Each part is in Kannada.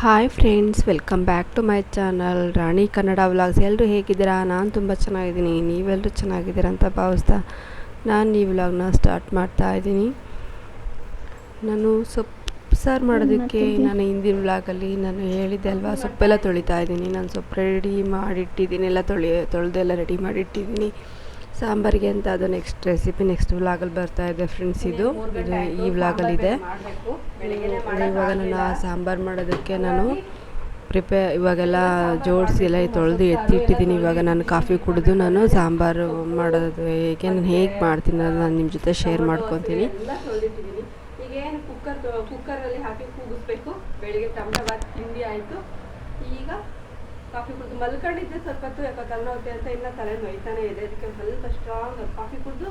Hi friends welcome back to my channel Rani Kannada vlogs ಎಲ್ಲರೂ ಹೇಗಿದ್ದೀರಾ? ನಾನು ತುಂಬ ಚೆನ್ನಾಗಿದ್ದೀನಿ. ನೀವೆಲ್ಲರೂ ಚೆನ್ನಾಗಿದ್ದೀರಾ ಅಂತ ಭಾವಿಸ್ತಾ ನಾನು ಈ ವ್ಲಾಗ್ನ ಸ್ಟಾರ್ಟ್ ಮಾಡ್ತಾ ಇದ್ದೀನಿ. ನಾನು ಸೊಪ್ಪು ಸಾರು ಮಾಡೋದಕ್ಕೆ ನಾನು ಹಿಂದಿನ ವ್ಲಾಗಲ್ಲಿ ನಾನು ಹೇಳಿದ್ದೆ ಅಲ್ವಾ? ಸೊಪ್ಪೆಲ್ಲ ತೊಳಿತಾ ಇದ್ದೀನಿ. ನಾನು ಸೊಪ್ಪು ರೆಡಿ ಮಾಡಿಟ್ಟಿದ್ದೀನಿ. ಎಲ್ಲ ತೊಳಿ ತೊಳೆದೆಲ್ಲ ರೆಡಿ ಮಾಡಿಟ್ಟಿದ್ದೀನಿ. ಸಾಂಬಾರಿಗೆ ಅಂತ ಅದು ನೆಕ್ಸ್ಟ್ ರೆಸಿಪಿ ನೆಕ್ಸ್ಟ್ ವ್ಲಾಗಲ್ಲಿ ಬರ್ತಾ ಇದೆ ಫ್ರೆಂಡ್ಸ್ ಇದು. ಇದು ಈ ವ್ಲಾಗಲ್ಲಿದೆ ಇವಾಗ ನಾನು ಆ ಸಾಂಬಾರು ಮಾಡೋದಕ್ಕೆ ನಾನು ಪ್ರಿಪೇ ಇವಾಗೆಲ್ಲ ಜೋಡಿಸಿ ಎಲ್ಲ ತೊಳೆದು ಎತ್ತಿಟ್ಟಿದ್ದೀನಿ. ಇವಾಗ ನಾನು ಕಾಫಿ ಕುಡಿದು ನಾನು ಸಾಂಬಾರು ಮಾಡೋದು ಹೇಗೆ ನಾನು ಹೇಗೆ ಮಾಡ್ತೀನಿ ಅದು ನಾನು ನಿಮ್ಮ ಜೊತೆ ಶೇರ್ ಮಾಡ್ಕೊತೀನಿ. ಕುಕ್ಕರ್ ಕುಕ್ಕರಲ್ಲಿ ಹಾಕಿ ಕೂಗಿಸ್ಬೇಕು. ಬೆಳಿಗ್ಗೆ ಟೊಮೆಟೊ ತಿಂಡಿ ಆಯಿತು. ಈಗ ಕಾಫಿ ಕುಡಿದು ಮಲ್ಕೊಂಡಿದ್ದೆ ಸ್ವಲ್ಪ ಹೊತ್ತು, ಯಾಕೋ ತಲೆನೋವುತ್ತೆ ಅಂತ ಇನ್ನೂ ತಲೆ ನೋಯ್ತಾನೆ ಇದೆ. ಅದಕ್ಕೆ ಸ್ವಲ್ಪ ಸ್ಟ್ರಾಂಗ್ ಕಾಫಿ ಕುಡಿದು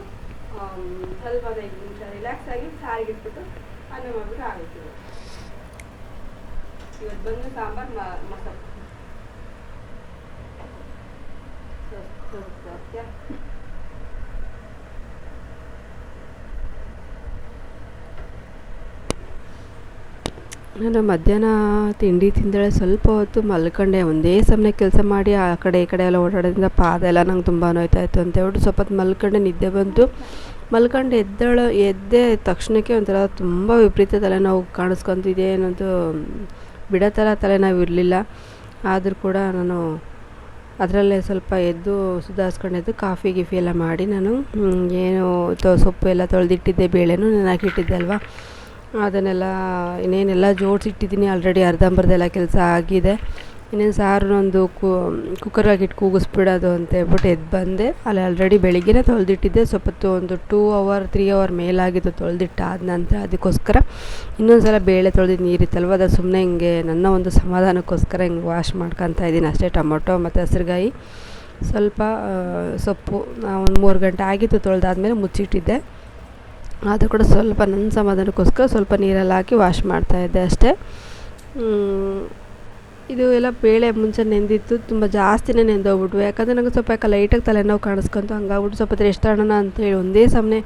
ಸ್ವಲ್ಪ ಒಂದು ಐದು ನಿಮಿಷ ರಿಲ್ಯಾಕ್ಸ್ ಆಗಿ ಸಾರಿಗೆ ಇಟ್ಬಿಟ್ಟು ಅನ್ನ ಮಾಡಿಬಿಟ್ಟು ಆಗುತ್ತೆ ಇವತ್ತು ಬಂದು ಸಾಂಬಾರು ಮಸಾಲೆ. ನಾನು ಮಧ್ಯಾಹ್ನ ತಿಂಡಿ ತಿಂದಳೆ ಸ್ವಲ್ಪ ಹೊತ್ತು ಮಲ್ಕೊಂಡೆ. ಒಂದೇ ಸಮನೆ ಕೆಲಸ ಮಾಡಿ ಆ ಕಡೆ ಈ ಕಡೆ ಎಲ್ಲ ಓಡಾಡೋದ್ರಿಂದ ಪಾದ ಎಲ್ಲ ನಂಗೆ ತುಂಬ ನೋಯ್ತಾ ಇತ್ತು ಅಂತ ಹೇಳ್ಬಿಟ್ಟು ಸ್ವಲ್ಪ ಹೊತ್ತು ಮಲ್ಕೊಂಡೆ. ನಿದ್ದೆ ಬಂತು. ಮಲ್ಕೊಂಡು, ಎದ್ದಳು, ಎದ್ದೆ ತಕ್ಷಣಕ್ಕೆ ಒಂಥರ ತುಂಬ ವಿಪರೀತ ತಲೆನೋವು ಕಾಣಿಸ್ಕೊತಿದೆ. ಅನ್ನೋದು ಬಿಡೋ ಥರ ತಲೆನೋವು ಇರಲಿಲ್ಲ. ಆದರೂ ಕೂಡ ನಾನು ಅದರಲ್ಲೇ ಸ್ವಲ್ಪ ಎದ್ದು ಸುಧಾರಿಸ್ಕೊಂಡೆದ್ದು ಕಾಫಿ, ಗಿಫಿ ಎಲ್ಲ ಮಾಡಿ ನಾನು ಏನು ತೊ, ಸೊಪ್ಪು ಎಲ್ಲ ತೊಳೆದಿಟ್ಟಿದ್ದೆ, ಬೇಳೆನೂ ನೆನಕಿಟ್ಟಿದ್ದೆ ಅಲ್ವಾ. ಅದನ್ನೆಲ್ಲ ಇನ್ನೇನೆಲ್ಲ ಜೋಡಿಸಿಟ್ಟಿದ್ದೀನಿ. ಆಲ್ರೆಡಿ ಅರ್ಧಂಬರ್ಧೆಲ್ಲ ಕೆಲಸ ಆಗಿದೆ. ಇನ್ನೇನು ಒಂದು ಕುಕ್ಕರ್ ಹಾಕಿಟ್ಟು ಕೂಗಿಸ್ಬಿಡೋದು ಅಂತ ಹೇಳ್ಬಿಟ್ಟು ಎದ್ದು ಬಂದೆ. ಅಲ್ಲಿ ಆಲ್ರೆಡಿ ಬೆಳಿಗ್ಗೆನೇ ತೊಳೆದಿಟ್ಟಿದ್ದೆ. ಸ್ವಲ್ಪ ಒಂದು ಟೂ ಅವರ್ ತ್ರೀ ಅವರ್ ಮೇಲಾಗಿದ್ದು ತೊಳೆದಿಟ್ಟಾದ ನಂತರ ಅದಕ್ಕೋಸ್ಕರ ಇನ್ನೊಂದು ಸಲ ಬೇಳೆ ತೊಳೆದಿದ್ದು ನೀರಿತ್ತಲ್ವ? ಅದು ಸುಮ್ಮನೆ ಹಿಂಗೆ ನನ್ನ ಒಂದು ಸಮಾಧಾನಕ್ಕೋಸ್ಕರ ಹಿಂಗೆ ವಾಶ್ ಮಾಡ್ಕೊತಾ ಇದ್ದೀನಿ. ಅಷ್ಟೇ ಟೊಮೊಟೊ ಮತ್ತು ಹಸಿರುಗಾಯಿ. ಸ್ವಲ್ಪ ಸೊಪ್ಪು ಒಂದು ಮೂರು ಗಂಟೆ ಆಗಿತ್ತು ತೊಳೆದಾದ್ಮೇಲೆ ಮುಚ್ಚಿಟ್ಟಿದ್ದೆ. ಆದರೂ ಕೂಡ ಸ್ವಲ್ಪ ನನ್ನ ಸಮಾಧಾನಕ್ಕೋಸ್ಕರ ಸ್ವಲ್ಪ ನೀರಲ್ಲಿ ಹಾಕಿ ವಾಶ್ ಮಾಡ್ತಾಯಿದ್ದೆ ಅಷ್ಟೇ. ಇದು ಎಲ್ಲ ಬೇಳೆ ಮುಂಚೆ ನೆಂದಿತ್ತು, ತುಂಬ ಜಾಸ್ತಿನೇ ನೆಂದೋಗ್ಬಿಟ್ವು. ಯಾಕಂದರೆ ನನಗೆ ಸ್ವಲ್ಪ ಯಾಕೆ ಲೈಟಾಗಿ ತಲೆನೋವು ಕಾಣಿಸ್ಕೊಂತು, ಹಂಗಾಗ್ಬಿಟ್ಟು ಸ್ವಲ್ಪ ರೆಸ್ಟ್ ಆಡೋಣ ಅಂತೇಳಿ ಒಂದೇ ಸಮನೆ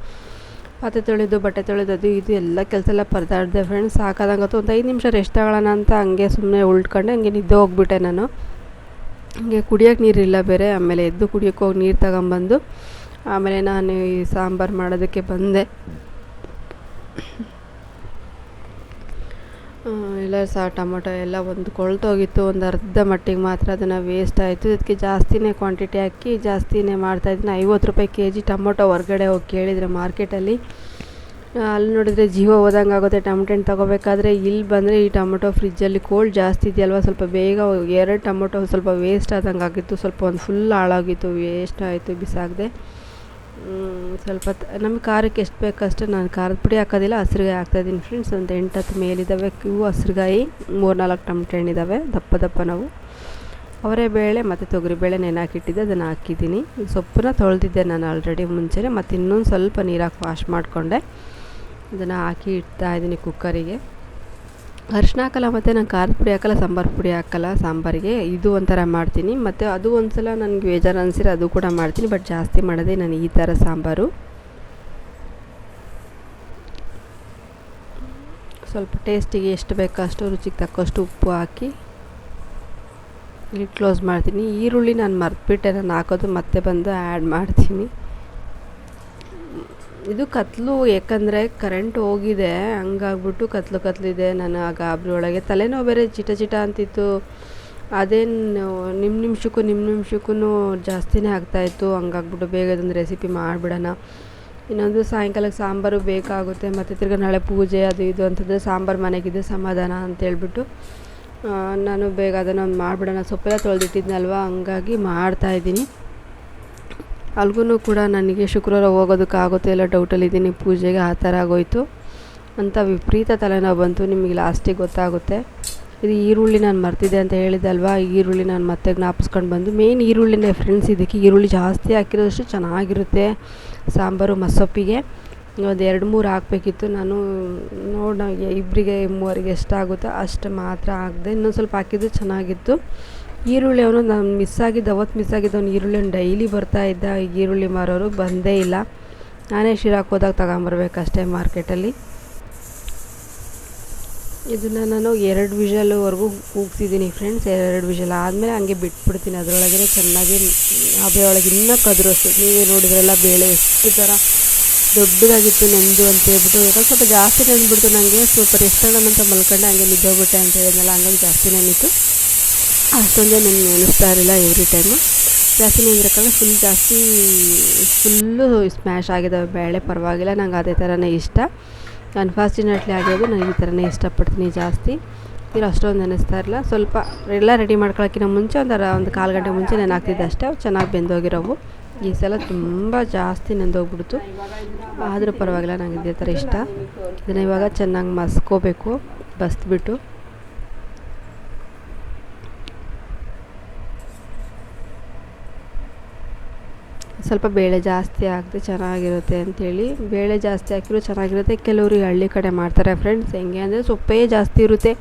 ಪಾತ್ರೆ ತೊಳೆದು, ಬಟ್ಟೆ ತೊಳೆದು, ಅದು ಇದು ಎಲ್ಲ ಕೆಲಸ ಎಲ್ಲ ಪರದಾಡಿದೆ ಫ್ರೆಂಡ್ಸ್ ಸಾಕಾದಂಗತ್ತು ಒಂದು ಐದು ನಿಮಿಷ ರೆಸ್ಟ್ ಆಗೋಣ ಅಂತ ಹಂಗೆ ಸುಮ್ಮನೆ ಉಳ್ಕೊಂಡೆ, ಹಂಗೆ ನಿದ್ದೆ ಹೋಗ್ಬಿಟ್ಟೆ ನಾನು. ಹಂಗೆ ಕುಡಿಯೋಕೆ ನೀರಿಲ್ಲ ಬೇರೆ, ಆಮೇಲೆ ಎದ್ದು ಕುಡಿಯೋಕೆ ಹೋಗಿ ನೀರು ತಗೊಂಬಂದು. ಆಮೇಲೆ ನಾನು ಈ ಸಾಂಬಾರು ಮಾಡೋದಕ್ಕೆ ಬಂದೆ. ಎಲ್ಲ ಸಹ ಟೊಮೊಟೊ ಎಲ್ಲ ಒಂದು ಕೊಳ್ತೋಗಿತ್ತು, ಒಂದು ಅರ್ಧ ಮಟ್ಟಿಗೆ ಮಾತ್ರ ಅದನ್ನು ವೇಸ್ಟ್ ಆಯಿತು. ಅದಕ್ಕೆ ಜಾಸ್ತಿನೇ ಕ್ವಾಂಟಿಟಿ ಹಾಕಿ ಜಾಸ್ತಿನೇ ಮಾಡ್ತಾಯಿದ್ದೀನಿ ಐವತ್ತು ರೂಪಾಯಿ ಕೆ ಜಿ ಟೊಮೊಟೊ ಹೊರಗಡೆ ಹೋಗಿ ಕೇಳಿದರೆ ಮಾರ್ಕೆಟಲ್ಲಿ. ಅಲ್ಲಿ ನೋಡಿದರೆ ಜೀವ ಹೋದಂಗೆ ಆಗುತ್ತೆ. ಟೊಮೊಟೊ ಹಣ್ಣು ತೊಗೋಬೇಕಾದ್ರೆ ಇಲ್ಲಿ ಬಂದರೆ ಈ ಟೊಮೊಟೊ ಫ್ರಿಜ್ಜಲ್ಲಿ ಕೋಲ್ಡ್ ಜಾಸ್ತಿ ಇದೆಯಲ್ವ? ಸ್ವಲ್ಪ ಬೇಗ ಎರಡು ಟೊಮೊಟೊ ಸ್ವಲ್ಪ ವೇಸ್ಟ್ ಆದಂಗೆ ಆಗಿತ್ತು. ಸ್ವಲ್ಪ ಒಂದು ಫುಲ್ ಹಾಳಾಗಿತ್ತು ವೇಸ್ಟ್ ಆಯಿತು, ಬಿಸಾಕದೆ. ಸ್ವಲ್ಪ ನಮಗೆ ಖಾರಕ್ಕೆ ಎಷ್ಟು ಬೇಕಷ್ಟು ನಾನು ಖಾರದ ಪುಡಿ ಹಾಕೋದಿಲ್ಲ, ಹಸಿರುಗಾಯಿ ಹಾಕ್ತಾಯಿದ್ದೀನಿ ಫ್ರೆಂಡ್ಸ್ ಒಂದು ಎಂಟು ಹತ್ತು ಮೇಲಿದ್ದಾವೆ ಇವು ಹಸಿರುಗಾಯಿ ಮೂರು ನಾಲ್ಕು ಟಮಟೆ ಹಣ್ಣಿದ್ದಾವೆ ದಪ್ಪ ದಪ್ಪ ನಾವು. ಅವರೇ ಬೇಳೆ ಮತ್ತು ತೊಗರಿಬೇಳೆ ನೆನಾಕಿಟ್ಟಿದ್ದೆ ಅದನ್ನು ಹಾಕಿದ್ದೀನಿ. ಸೊಪ್ಪನ್ನ ತೊಳೆದಿದ್ದೆ ನಾನು ಆಲ್ರೆಡಿ ಮುಂಚೆನೇ ಮತ್ತು ಇನ್ನೊಂದು ಸ್ವಲ್ಪ ನೀರು ಹಾಕಿ ವಾಶ್ ಮಾಡಿಕೊಂಡೆ. ಅದನ್ನು ಹಾಕಿ ಇಡ್ತಾ ಇದ್ದೀನಿ ಕುಕ್ಕರಿಗೆ ಅರಿಶಿನ ಹಾಕಲ್ಲ ಮತ್ತು ನಾನು ಖಾರದ ಪುಡಿ ಹಾಕಲ್ಲ, ಸಾಂಬಾರು ಪುಡಿ ಹಾಕಲ್ಲ, ಸಾಂಬಾರಿಗೆ ಇದು ಒಂಥರ ಮಾಡ್ತೀನಿ. ಮತ್ತು ಅದು ಒಂದು ಸಲ ನನಗೆ ಬೇಜಾರು ಅನಿಸಿದ್ರೆ ಅದು ಕೂಡ ಮಾಡ್ತೀನಿ, ಬಟ್ ಜಾಸ್ತಿ ಮಾಡೋದೇ ನಾನು ಈ ಥರ ಸಾಂಬಾರು. ಸ್ವಲ್ಪ ಟೇಸ್ಟಿಗೆ ಎಷ್ಟು ಬೇಕೋ ಅಷ್ಟು ರುಚಿಗೆ ತಕ್ಕಷ್ಟು ಉಪ್ಪು ಹಾಕಿ ಇಲ್ಲಿ ಕ್ಲೋಸ್ ಮಾಡ್ತೀನಿ. ಈರುಳ್ಳಿ ನಾನು ಮರ್ತ್ಬಿಟ್ಟೆ, ನಾನು ಹಾಕೋದು ಮತ್ತೆ ಬಂದು ಆ್ಯಡ್ ಮಾಡ್ತೀನಿ. ಇದು ಕತ್ಲು ಯಾಕಂದರೆ ಕರೆಂಟ್ ಹೋಗಿದೆ, ಹಂಗಾಗ್ಬಿಟ್ಟು ಕತ್ಲು ಕತ್ಲಿದೆ ನಾನು ಆ ಗಾಬರಿ ಒಳಗೆ ತಲೆನೋವು ಬೇರೆ ಚಿಟ ಚಿಟ ಅಂತಿತ್ತು. ಅದೇನು ನಿಮ್ಮ ನಿಮಿಷಕ್ಕೂ ನಿಮ್ಮ ನಿಮಿಷಕ್ಕೂ ಜಾಸ್ತಿನೇ ಆಗ್ತಾಯಿತ್ತು ಹಂಗಾಗ್ಬಿಟ್ಟು ಬೇಗ ಅದೊಂದು ರೆಸಿಪಿ ಮಾಡಿಬಿಡೋಣ. ಇನ್ನೊಂದು ಸಾಯಂಕಾಲಕ್ಕೆ ಸಾಂಬಾರು ಬೇಕಾಗುತ್ತೆ. ಮತ್ತು ತಿರ್ಗಿ ನಾಳೆ ಪೂಜೆ, ಅದು ಇದು ಅಂತಂದರೆ ಸಾಂಬಾರು ಮನೆಗಿದೆ ಸಮಾಧಾನ ಅಂತೇಳ್ಬಿಟ್ಟು ನಾನು ಬೇಗ ಅದನ್ನು ಒಂದು ಮಾಡಿಬಿಡೋಣ. ಸೊಪ್ಪೆಲ್ಲ ತೊಳೆದಿಟ್ಟಿದ್ನಲ್ವ? ಹಂಗಾಗಿ ಮಾಡ್ತಾಯಿದ್ದೀನಿ ಅಲ್ಗೂ ಕೂಡ ನನಗೆ ಶುಕ್ರವಾರ ಹೋಗೋದಕ್ಕಾಗುತ್ತೋ ಇಲ್ಲ ಡೌಟಲ್ಲಿದ್ದೀನಿ ಪೂಜೆಗೆ ಆ ಥರ ಆಗೋಯ್ತು. ಅಂತ ವಿಪರೀತ ತಲೆನೋವು ಬಂತು, ನಿಮಗೆ ಲಾಸ್ಟಿಗೆ ಗೊತ್ತಾಗುತ್ತೆ. ಇದು ಈರುಳ್ಳಿ ನಾನು ಮರ್ತಿದ್ದೆ ಅಂತ ಹೇಳಿದಲ್ವಾ? ಈರುಳ್ಳಿ ನಾನು ಮತ್ತೆ ಜ್ಞಾಪಿಸ್ಕೊಂಡು ಬಂದು ಮೇನ್ ಈರುಳ್ಳಿನೇ ಫ್ರೆಂಡ್ಸ್ ಇದಕ್ಕೆ. ಈರುಳ್ಳಿ ಜಾಸ್ತಿ ಹಾಕಿರೋಷ್ಟು ಚೆನ್ನಾಗಿರುತ್ತೆ ಸಾಂಬಾರು ಮಸೊಪ್ಪಿಗೆ ಒಂದು ಎರಡು ಮೂರು ಹಾಕಬೇಕಿತ್ತು. ನಾನು ನೋಡೋಣ ಇಬ್ಬರಿಗೆ ಮೂವರಿಗೆ ಎಷ್ಟಾಗುತ್ತೋ ಅಷ್ಟು ಮಾತ್ರ ಹಾಕಿದೆ, ಇನ್ನೊಂದು ಸ್ವಲ್ಪ ಹಾಕಿದ್ದು ಚೆನ್ನಾಗಿತ್ತು. ಈರುಳ್ಳಿ ಅವನು ನಾನು ಮಿಸ್ ಆಗಿದ್ದು ಅವತ್ತು ಮಿಸ್ ಆಗಿದ್ದವನು ಈರುಳ್ಳಿ ಡೈಲಿ ಬರ್ತಾ ಇದ್ದ, ಈರುಳ್ಳಿ ಮಾರೋರು ಬಂದೇ ಇಲ್ಲ. ನಾನೇ ಶಿರಾಕ್ ಹೋದಾಗ ತಗೊಂಬರ್ಬೇಕಷ್ಟೇ ಮಾರ್ಕೆಟಲ್ಲಿ. ಇದನ್ನು ನಾನು ಎರಡು ವಿಷಲ್ವರೆಗೂ ಕೂಗ್ಸಿದ್ದೀನಿ ಫ್ರೆಂಡ್ಸ್ ಎರಡು ವಿಷಲ್ ಆದಮೇಲೆ ಹಂಗೆ ಬಿಟ್ಬಿಡ್ತೀನಿ ಅದರೊಳಗೆ ಚೆನ್ನಾಗಿ ಆ ಒಳಗೆ ಇನ್ನೂ ಕದ್ರೋಸ್ತು ನೀವೇ ನೋಡಿದ್ರೆಲ್ಲ ಬೇಳೆ ಎಷ್ಟು ಥರ ದೊಡ್ಡದಾಗಿತ್ತು ನೆಂದು ಅಂತ ಹೇಳ್ಬಿಟ್ಟು. ಯಾಕಂದ್ರೆ ಸ್ವಲ್ಪ ಜಾಸ್ತಿ ನೆಂದ್ಬಿಡ್ತು ನನಗೆ ಸ್ವಲ್ಪ ರೆಸ್ಟ್ ಅಂತ ಮಲ್ಕೊಂಡೆ, ಹಂಗೆ ನಿದ್ದೋಗ್ಬಿಟ್ಟೆ ಅಂತ ಹೇಳಿದ್ನಲ್ಲ, ಹಂಗಾಗಿ ಜಾಸ್ತಿ ನೆನೀತು ಅಷ್ಟೊಂದೇ ನನಗೆ ಅನಿಸ್ತಾ ಇರಲಿಲ್ಲ ಎವ್ರಿ ಟೈಮು ಜಾಸ್ತಿ ನೆಂದಿರಕ್ಕಲ್ಲ ಫುಲ್ ಜಾಸ್ತಿ ಫುಲ್ಲು ಸ್ಮ್ಯಾಶ್ ಆಗಿದ್ದಾವೆ ಬೇಳೆ, ಪರವಾಗಿಲ್ಲ. ನಂಗೆ ಅದೇ ಥರನೇ ಇಷ್ಟ. ಅನ್ಫಾರ್ಚುನೇಟ್ಲಿ ಆಗಿರೋದು ನನಗೆ ಈ ಥರನೇ ಇಷ್ಟಪಡ್ತೀನಿ ಜಾಸ್ತಿ. ನೀರು ಅಷ್ಟೊಂದು ಅನಿಸ್ತಾ ಇರಲಿಲ್ಲ. ಸ್ವಲ್ಪ ಎಲ್ಲ ರೆಡಿ ಮಾಡ್ಕೊಳಕ್ಕಿಂತ ಮುಂಚೆ ಒಂಥರ ಒಂದು ಕಾಲು ಗಂಟೆ ಮುಂಚೆ ನೆನಾಕ್ತಿದ್ದೆ ಅಷ್ಟೇ. ಅವು ಚೆನ್ನಾಗಿ ಬೆಂದೋಗಿರೋವು. ಈ ಸಲ ತುಂಬ ಜಾಸ್ತಿ ನೆಂದೋಗ್ಬಿಡ್ತು. ಆದರೂ ಪರವಾಗಿಲ್ಲ ನನಗೆ ಇದೇ ಥರ ಇಷ್ಟ. ಇದನ್ನು ಇವಾಗ ಚೆನ್ನಾಗಿ ಮಸ್ಕೋಬೇಕು ಬಸ್ಬಿಟ್ಟು ಸ್ವಲ್ಪ ಬೇಳೆ ಜಾಸ್ತಿ ಹಾಕಿದ್ರೆ ಚೆನ್ನಾಗಿರುತ್ತೆ ಅಂಥೇಳಿ ಬೇಳೆ ಜಾಸ್ತಿ ಹಾಕಿದ್ರು ಚೆನ್ನಾಗಿರುತ್ತೆ. ಕೆಲವರು ಹಳ್ಳಿ ಕಡೆ ಮಾಡ್ತಾರೆ ಫ್ರೆಂಡ್ಸ್ ಹೆಂಗೆ ಅಂದರೆ ಸೊಪ್ಪೇ ಜಾಸ್ತಿ ಇರುತ್ತೆ.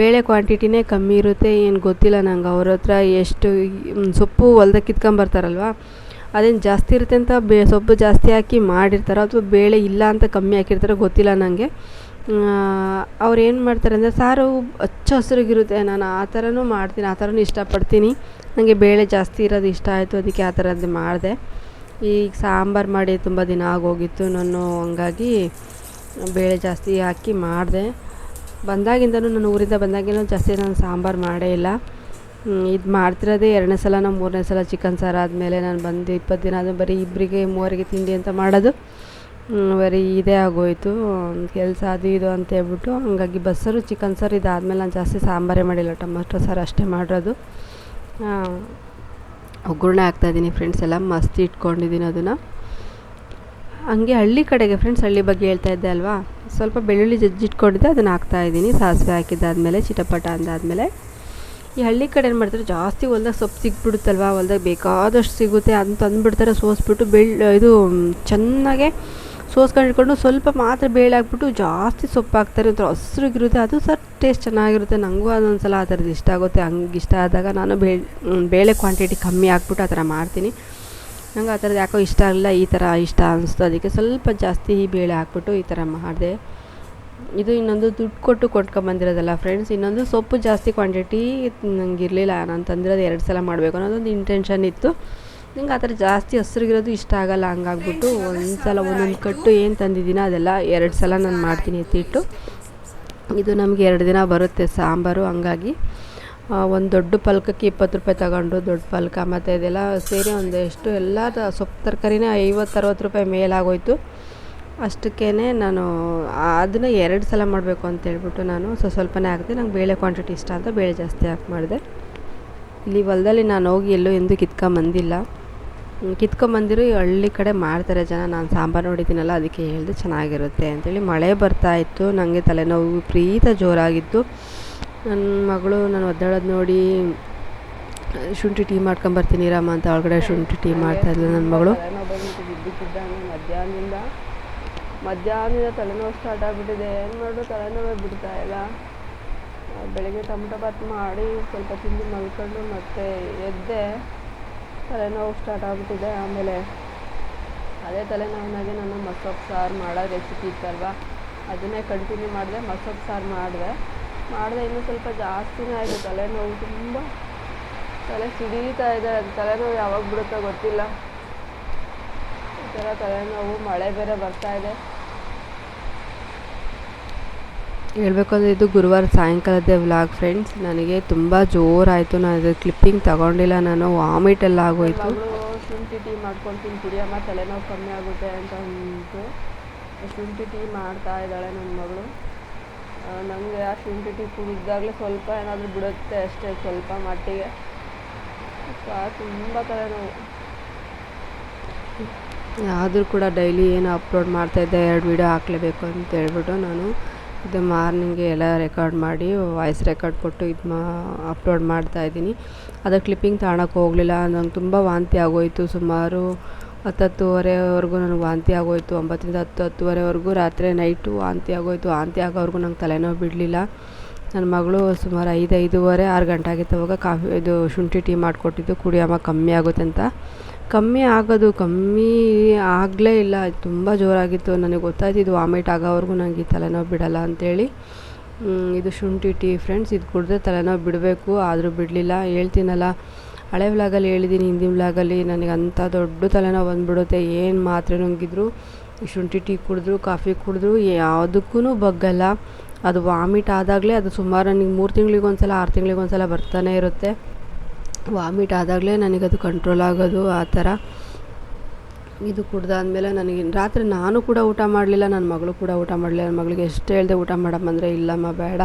ಬೇಳೆ ಕ್ವಾಂಟಿಟಿನೇ ಕಮ್ಮಿ ಇರುತ್ತೆ. ಏನು ಗೊತ್ತಿಲ್ಲ ನಂಗೆ. ಅವ್ರ ಹತ್ರ ಎಷ್ಟು ಸೊಪ್ಪು ಹೊಲ್ದಾಗ ಕಿತ್ಕೊಂಬರ್ತಾರಲ್ವ? ಅದೇನು ಜಾಸ್ತಿ ಇರುತ್ತೆ ಅಂತ ಬೇ, ಸೊಪ್ಪು ಜಾಸ್ತಿ ಹಾಕಿ ಮಾಡಿರ್ತಾರೋ ಅಥವಾ ಬೇಳೆ ಇಲ್ಲ ಅಂತ ಕಮ್ಮಿ ಹಾಕಿರ್ತಾರೋ ಗೊತ್ತಿಲ್ಲ ನನಗೆ ಅವ್ರು ಏನು ಮಾಡ್ತಾರೆ ಅಂದರೆ ಸಾರು ಹಚ್ಚ ಹಸಿರಿಗಿರುತ್ತೆ. ನಾನು ಆ ಥರನೂ ಮಾಡ್ತೀನಿ, ಆ ಥರನೂ ಇಷ್ಟಪಡ್ತೀನಿ. ನನಗೆ ಬೇಳೆ ಜಾಸ್ತಿ ಇರೋದು ಇಷ್ಟ ಆಯಿತು, ಅದಕ್ಕೆ ಆ ಥರದ್ದು ಮಾಡಿದೆ. ಈಗ ಸಾಂಬಾರು ಮಾಡಿ ತುಂಬ ದಿನ ಆಗೋಗಿತ್ತು, ನಾನು ಹಂಗಾಗಿ ಬೇಳೆ ಜಾಸ್ತಿ ಹಾಕಿ ಮಾಡಿದೆ. ಬಂದಾಗಿಂದನೂ ನಾನು ಊರಿಂದ ಬಂದಾಗಿಂದ ಜಾಸ್ತಿ ನಾನು ಸಾಂಬಾರು ಮಾಡೇ ಇಲ್ಲ. ಇದು ಮಾಡ್ತಿರೋದೇ ಎರಡನೇ ಸಲ, ನಾನು ಮೂರನೇ ಸಲ ಚಿಕನ್ ಸಾರು ಆದಮೇಲೆ ನಾನು ಬಂದು ಇಪ್ಪತ್ತು ದಿನ ಆದ ಬರೀ ಇಬ್ಬರಿಗೆ ಮೂವರಿಗೆ ತಿಂಡಿ ಅಂತ ಮಾಡೋದು. ಬರೀ ಇದೇ ಆಗೋಯಿತು. ಕೆಲಸ ಅದು ಇದು ಅಂತ ಹೇಳ್ಬಿಟ್ಟು ಹಂಗಾಗಿ ಬಸ್ಸರು ಚಿಕನ್ ಸಾರು ಇದಾದಮೇಲೆ ನಾನು ಜಾಸ್ತಿ ಸಾಂಬಾರೇ ಮಾಡಿಲ್ಲ. ಟೊಮೊಟೊ ಸಾರು ಅಷ್ಟೇ ಮಾಡಿರೋದು. ಒಗ್ಗರಣೆ ಹಾಕ್ತಾಯಿದ್ದೀನಿ ಫ್ರೆಂಡ್ಸ್ ಎಲ್ಲ, ಮಸ್ತಿ ಇಟ್ಕೊಂಡಿದ್ದೀನಿ ಅದನ್ನು. ಹಂಗೆ ಹಳ್ಳಿ ಕಡೆಗೆ ಫ್ರೆಂಡ್ಸ್ ಹಳ್ಳಿ ಬಗ್ಗೆ ಹೇಳ್ತಾ ಇದ್ದೆ ಅಲ್ವಾ? ಸ್ವಲ್ಪ ಬೆಳ್ಳುಳ್ಳಿ ಜಜ್ಜಿಟ್ಕೊಂಡಿದ್ದೆ ಅದನ್ನು ಹಾಕ್ತಾಯಿದ್ದೀನಿ ಸಾಸಿವೆ ಹಾಕಿದ್ದಾದಮೇಲೆ, ಚಿಟಪಟ ಅಂದಾದಮೇಲೆ. ಈ ಹಳ್ಳಿ ಕಡೆ ಏನು ಮಾಡ್ತಾರೆ, ಜಾಸ್ತಿ ಹೊಲ್ದಾಗ ಸೊಪ್ಪು ಸಿಗ್ಬಿಡುತ್ತಲ್ವಾ? ಹೊಲ್ದಾಗ ಬೇಕಾದಷ್ಟು ಸಿಗುತ್ತೆ ಅದನ್ನ ತಂದುಬಿಡ್ತಾರೆ ಸೋಸ್ಬಿಟ್ಟು ಬೆಳ್ ಇದು ಚೆನ್ನಾಗೆ ಸೋಸ್ಕೊಂಡು ಇಟ್ಕೊಂಡು ಸ್ವಲ್ಪ ಮಾತ್ರ ಬೇಳೆ ಹಾಕ್ಬಿಟ್ಟು ಜಾಸ್ತಿ ಸೊಪ್ಪು ಹಾಕ್ತಾರೆ ಒಂಥರ ಹಸ್ರಿಗಿರುತ್ತೆ. ಅದು ಸರ್ ಟೇಸ್ಟ್ ಚೆನ್ನಾಗಿರುತ್ತೆ. ನನಗೂ ಅದೊಂದು ಸಲ ಆ ಥರದ್ದು ಇಷ್ಟ ಆಗುತ್ತೆ. ಹಂಗೆ ಇಷ್ಟ ಆದಾಗ ನಾನು ಬೇಳೆ ಬೇಳೆ ಕ್ವಾಂಟಿಟಿ ಕಮ್ಮಿ ಹಾಕ್ಬಿಟ್ಟು ಆ ಥರ ಮಾಡ್ತೀನಿ. ನಂಗೆ ಆ ಥರದ್ದು ಯಾಕೋ ಇಷ್ಟ ಆಗಲಿಲ್ಲ. ಈ ಥರ ಇಷ್ಟ ಅನಿಸ್ತು. ಅದಕ್ಕೆ ಸ್ವಲ್ಪ ಜಾಸ್ತಿ ಬೇಳೆ ಹಾಕ್ಬಿಟ್ಟು ಈ ಥರ ಮಾಡಿದೆ. ಇದು ಇನ್ನೊಂದು ದುಡ್ಡು ಕೊಟ್ಟು ಕೊಂಡ್ಕೊಂಬಂದಿರೋದಲ್ಲ ಫ್ರೆಂಡ್ಸ್ ಇನ್ನೊಂದು ಸೊಪ್ಪು ಜಾಸ್ತಿ ಕ್ವಾಂಟಿಟಿ ನಂಗೆ ಇರಲಿಲ್ಲ. ನಾನು ತಂದಿರೋದು ಎರಡು ಸಲ ಮಾಡಬೇಕು ಅನ್ನೋದೊಂದು ಇಂಟೆನ್ಷನ್ ಇತ್ತು. ನಂಗೆ ಆ ಥರ ಜಾಸ್ತಿ ಹಸ್ರಿಗಿರೋದು ಇಷ್ಟ ಆಗಲ್ಲ, ಹಂಗಾಗ್ಬಿಟ್ಟು ಒಂದು ಸಲ ಒಂದೊಂದು ಕಟ್ಟು ಏನು ತಂದಿದ್ದೀನೋ ಅದೆಲ್ಲ ಎರಡು ಸಲ ನಾನು ಮಾಡ್ತೀನಿ ಎತ್ತಿಟ್ಟು ಇದು ನಮಗೆ ಎರಡು ದಿನ ಬರುತ್ತೆ ಸಾಂಬಾರು, ಹಂಗಾಗಿ ಒಂದು ದೊಡ್ಡ ಪಲ್ಕಕ್ಕೆ ಇಪ್ಪತ್ತು ರೂಪಾಯಿ ತಗೊಂಡು ದೊಡ್ಡ ಪಲ್ಕ, ಮತ್ತು ಇದೆಲ್ಲ ಸೇರಿ ಒಂದು ಎಷ್ಟು ಎಲ್ಲ ಸೊಪ್ಪು ತರಕಾರಿನೇ ಐವತ್ತು ಅರವತ್ತು ರೂಪಾಯಿ ಮೇಲಾಗೋಯ್ತು. ಅಷ್ಟಕ್ಕೇ ನಾನು ಅದನ್ನು ಎರಡು ಸಲ ಮಾಡಬೇಕು ಅಂತ ಹೇಳ್ಬಿಟ್ಟು ನಾನು ಸೊ, ಸ್ವಲ್ಪನೇ ಹಾಕಿದೆ. ನಂಗೆ ಬೇಳೆ ಕ್ವಾಂಟಿಟಿ ಇಷ್ಟ ಅಂತ ಬೇಳೆ ಜಾಸ್ತಿ ಹಾಕಿ ಮಾಡಿದೆ. ಇಲ್ಲಿ ಹೊಲದಲ್ಲಿ ನಾನು ಹೋಗಿ ಎಲ್ಲೂ ಎಂದೂ ಕಿತ್ಕೊಂಬಂದಿಲ್ಲ ಕಿತ್ಕೊಂಬಂದಿರೋ ಈ ಹಳ್ಳಿ ಕಡೆ ಮಾಡ್ತಾರೆ ಜನ. ನಾನು ಸಾಂಬಾರು ನೋಡಿದ್ದೀನಲ್ಲ, ಅದಕ್ಕೆ ಹೇಳಿದೆ ಚೆನ್ನಾಗಿರುತ್ತೆ ಅಂತೇಳಿ ಮಳೆ ಬರ್ತಾ ಇತ್ತು. ನನಗೆ ತಲೆನೋವು ವಿಪರೀತ ಜೋರಾಗಿತ್ತು. ನನ್ನ ಮಗಳು ನಾನು ಒದ್ದಾಡೋದು ನೋಡಿ, ಶುಂಠಿ ಟೀ ಮಾಡ್ಕೊಂಬರ್ತೀನಿ ರಾಮ ಅಂತ ಒಳಗಡೆ ಶುಂಠಿ ಟೀ ಮಾಡ್ತಾಯಿದ್ಲು ನನ್ನ ಮಗಳು. ಮಧ್ಯಾಹ್ನದಿಂದ ಮಧ್ಯಾಹ್ನದಿಂದ ತಲೆನೋವು ಸ್ಟಾರ್ಟ್ ಆಗಿಬಿಟ್ಟಿದೆ. ಏನು ಮಾಡು ತಲೆನೋವೇ ಬಿಡ್ತಾ ಇಲ್ಲ. ಬೆಳಗ್ಗೆ ಟೊಮೊಟೊ ಭಾತ್ ಮಾಡಿ ಸ್ವಲ್ಪ ತಿಂದು ಮಲ್ಕೊಂಡು ಮತ್ತೆ ಎದ್ದೆ. ತಲೆನೋವು ಸ್ಟಾರ್ಟ್ ಆಗಿಬಿಟ್ಟಿದೆ. ಆಮೇಲೆ ಅದೇ ತಲೆನೋವಿನಾಗೆ ನಾನು ಮಸೊಪ್ಪು ಸಾರು ಮಾಡೋ ರೆಸಿಪಿ ಇತ್ತಲ್ವ? ಅದನ್ನೇ ಕಂಟಿನ್ಯೂ ಮಾಡಿದೆ ಮಸೊಪ್ಪು ಸಾರು ಮಾಡಿದೆ. ಮಾಡಿದೆ ಇನ್ನೂ ಸ್ವಲ್ಪ ಜಾಸ್ತಿನೇ ಆಯಿತು. ತಲೆನೋವು ತುಂಬ, ತಲೆ ಸಿಡೀತಾ ಇದೆ. ಅದು ತಲೆನೋವು ಯಾವಾಗ ಬಿಡುತ್ತೋ ಗೊತ್ತಿಲ್ಲ. ಈ ಥರ ತಲೆನೋವು, ಮಳೆ ಬೇರೆ ಬರ್ತಾ ಇದೆ. ಅಂದರೆ ಇದು ಗುರುವಾರ ಸಾಯಂಕಾಲದ ವ್ಲಾಗ್ ಫ್ರೆಂಡ್ಸ್ ನನಗೆ ತುಂಬ ಜೋರಾಯಿತು. ನಾನು ಅದು ಕ್ಲಿಪ್ಪಿಂಗ್ ತಗೊಂಡಿಲ್ಲ. ನಾನು ವಾಮಿಟ್ ಎಲ್ಲ ಆಗೋಯ್ತು. ಶುಂಠಿ ಟೀ ಮಾಡ್ಕೊಳ್ತೀನಿ ಕುಡಿಯಮ್ಮ ತಲೆನೋವು ಕಮ್ಮಿ ಆಗುತ್ತೆ ಅಂತ ಅಂದು ಶುಂಠಿ ಟೀ ಮಾಡ್ತಾ ಇದ್ದಾಳೆ ನನ್ನ ಮಗಳು. ನನಗೆ ಆ ಶುಂಠಿ ಟೀ ಕುಡಿದಾಗಲೇ ಸ್ವಲ್ಪ ಏನಾದರೂ ಬಿಡುತ್ತೆ ಅಷ್ಟೇ ಸ್ವಲ್ಪ ಮಟ್ಟಿಗೆ. ತುಂಬ ತಲೆನೋವು. ಆದರೂ ಕೂಡ ಡೈಲಿ ಏನು ಅಪ್ಲೋಡ್ ಮಾಡ್ತಾಯಿದ್ದೆ ಎರಡು ವೀಡಿಯೋ ಹಾಕ್ಲೇಬೇಕು ಅಂತ ಹೇಳ್ಬಿಟ್ಟು ನಾನು ಇದು ಮಾರ್ನಿಂಗೆ ಎಲ್ಲ ರೆಕಾರ್ಡ್ ಮಾಡಿ ವಾಯ್ಸ್ ರೆಕಾರ್ಡ್ ಕೊಟ್ಟು ಇದು ಮಾ ಅಪ್ಲೋಡ್ ಮಾಡ್ತಾಯಿದ್ದೀನಿ ಅದು ಕ್ಲಿಪ್ಪಿಂಗ್ ತಗೊಳಕ್ಕೆ ಹೋಗಲಿಲ್ಲ. ನಂಗೆ ತುಂಬ ವಾಂತಿ ಆಗೋಯಿತು. ಸುಮಾರು ಹತ್ತು ಹತ್ತುವರೆವರೆಗೂ ನನಗೆ ವಾಂತಿ ಆಗೋಯಿತು. ಒಂಬತ್ತರಿಂದ ಹತ್ತು ಹತ್ತುವರೆವರೆಗೂ ರಾತ್ರಿ ನೈಟು ವಾಂತಿ ಆಗೋಯಿತು. ವಾಂತಿ ಆಗೋವರೆಗೂ ನಂಗೆ ತಲೆನೋವು ಬಿಡಲಿಲ್ಲ. ನನ್ನ ಮಗಳು ಸುಮಾರು ಐದು, ಐದೂವರೆ, ಆರು ಗಂಟೆ ಆಗಿತ್ತು ಅವಾಗ ಕಾಫಿ, ಇದು ಶುಂಠಿ ಟೀ ಮಾಡಿಕೊಟ್ಟಿದ್ದು. ಕುಡಿಯಮ್ಮ ಕಮ್ಮಿ ಆಗುತ್ತೆ ಅಂತ. ಕಮ್ಮಿ ಆಗೋದು, ಕಮ್ಮಿ ಆಗಲೇ ಇಲ್ಲ. ತುಂಬ ಜೋರಾಗಿತ್ತು. ನನಗೆ ಗೊತ್ತಾಯ್ತು ಇದು ವಾಮಿಟ್ ಆಗೋವರೆಗೂ ನನಗೆ ಈ ತಲೆನೋವು ಬಿಡಲ್ಲ ಅಂಥೇಳಿ ಇದು ಶುಂಠಿ ಟೀ ಫ್ರೆಂಡ್ಸ್, ಇದು ಕುಡಿದ್ರೆ ತಲೆನೋವು ಬಿಡಬೇಕು, ಆದರೂ ಬಿಡಲಿಲ್ಲ. ಹೇಳ್ತೀನಲ್ಲ, ಹಳೆ ವ್ಲಾಗಲ್ಲಿ ಹೇಳಿದ್ದೀನಿ, ಹಿಂದಿನ ವ್ಲಾಗಲ್ಲಿ ನನಗೆ ಅಂಥ ದೊಡ್ಡ ತಲೆನೋವು ಬಂದ್ಬಿಡುತ್ತೆ. ಏನು ಮಾತ್ರೆ ನುಂಗಿದ್ರು ಶುಂಠಿ ಟೀ ಕುಡಿದ್ರು, ಕಾಫಿ ಕುಡಿದ್ರು ಯಾವುದಕ್ಕೂ ಬಗ್ಗಲ್ಲ. ಅದು ವಾಮಿಟ್ ಆದಾಗಲೇ ಅದು ಸುಮಾರು ನನಗೆ ಮೂರು ತಿಂಗಳಿಗೆ ಒಂದ್ಸಲ ಆರು ತಿಂಗಳಿಗೊಂದ್ಸಲ ಬರ್ತಾನೆ ಇರುತ್ತೆ. ವಾಮಿಟ್ ಆದಾಗಲೇ ನನಗದು ಕಂಟ್ರೋಲ್ ಆಗೋದು, ಆ ಥರ. ಇದು ಕುಡ್ದಾದ್ಮೇಲೆ ನನಗೆ ರಾತ್ರಿ ನಾನು ಕೂಡ ಊಟ ಮಾಡಲಿಲ್ಲ ನನ್ನ ಮಗಳು ಕೂಡ ಊಟ ಮಾಡಲಿಲ್ಲ. ನನ್ನ ಮಗಳಿಗೆ ಎಷ್ಟು ಹೇಳಿದೆ ಊಟ ಮಾಡಮ್ಮಂದರೆ ಇಲ್ಲಮ್ಮ, ಬೇಡ.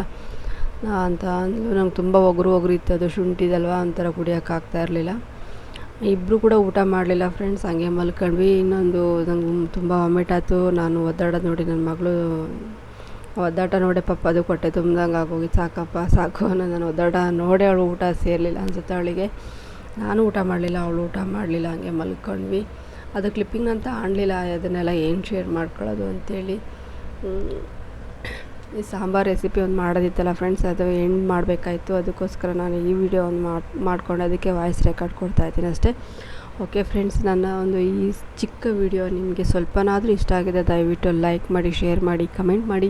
ಅಂತ ಅಂದ್ಲು. ನಂಗೆ ತುಂಬ ಒಗರು ಒಗರು ಇತ್ತು ಅದು, ಶುಂಠಿದಲ್ವ ಒಂಥರ ಕುಡಿಯೋಕ್ಕಾಗ್ತಾ ಇರಲಿಲ್ಲ. ಇಬ್ಬರು ಕೂಡ ಊಟ ಮಾಡಲಿಲ್ಲ ಫ್ರೆಂಡ್ಸ್ ಹಂಗೆ ಮಲ್ಕೊಂಡ್ವಿ. ಇನ್ನೊಂದು ನಂಗೆ ತುಂಬ ವಾಮಿಟ್ ಆಯಿತು. ನಾನು ಒದ್ದಾಡೋದು ನೋಡಿ ನನ್ನ ಮಗಳು ಒದ್ದಾಟ ನೋಡಿ ಪಪ್ಪ ಅದು ಕೊಟ್ಟೆ ತುಂಬ್ದಂಗೆ ಆಗೋಗಿ ಸಾಕಪ್ಪ, ಸಾಕು ಅನ್ನೋ ನಾನು ಒದ್ದಾಟ ನೋಡಿ ಅವಳು ಊಟ ಸೇರಲಿಲ್ಲ ಅನ್ಸುತ್ತೆ ಅವಳಿಗೆ. ನಾನು ಊಟ ಮಾಡಲಿಲ್ಲ, ಅವಳು ಊಟ ಮಾಡಲಿಲ್ಲ, ಹಂಗೆ ಮಲ್ಕೊಂಡ್ವಿ. ಅದು ಕ್ಲಿಪ್ಪಿಂಗ್ ಅಂತ ಆಣಲಿಲ್ಲ, ಅದನ್ನೆಲ್ಲ ಏನು ಶೇರ್ ಮಾಡ್ಕೊಳ್ಳೋದು ಹ್ಮ್. ಈ ಸಾಂಬಾರು ರೆಸಿಪಿ ಒಂದು ಮಾಡೋದಿತ್ತಲ್ಲ ಫ್ರೆಂಡ್ಸ್ ಅದು ಎಂಡ್ ಮಾಡಬೇಕಾಯ್ತು? ಅದಕ್ಕೋಸ್ಕರ ನಾನು ಈ ವಿಡಿಯೋ ಒಂದು ಮಾಡಿ, ಮಾಡ್ಕೊಂಡು ಅದಕ್ಕೆ ವಾಯ್ಸ್ ರೆಕಾರ್ಡ್ ಕೊಡ್ತಾ ಇದ್ದೀನಿ ಅಷ್ಟೇ. ಓಕೆ ಫ್ರೆಂಡ್ಸ್, ನನ್ನ ಒಂದು ಈ ಚಿಕ್ಕ ವಿಡಿಯೋ ನಿಮಗೆ ಸ್ವಲ್ಪನಾದರೂ ಇಷ್ಟ ಆಗಿದೆ, ದಯವಿಟ್ಟು ಲೈಕ್ ಮಾಡಿ, ಶೇರ್ ಮಾಡಿ, ಕಮೆಂಟ್ ಮಾಡಿ.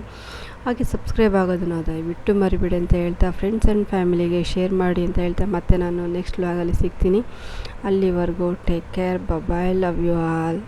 ಹಾಗೆ ಸಬ್ಸ್ಕ್ರೈಬ್ ಆಗೋದನ್ನು ದಯವಿಟ್ಟು ಮರಿಬೇಡಿ ಅಂತ ಹೇಳ್ತಾ ಫ್ರೆಂಡ್ಸ್ ಆ್ಯಂಡ್ ಫ್ಯಾಮಿಲಿಗೆ ಶೇರ್ ಮಾಡಿ ಅಂತ ಹೇಳ್ತಾ ಮತ್ತೆ ನಾನು ನೆಕ್ಸ್ಟ್ ವ್ಲಾಗಲ್ಲಿ ಸಿಗ್ತೀನಿ. ಅಲ್ಲಿವರೆಗೂ take care bye love you all.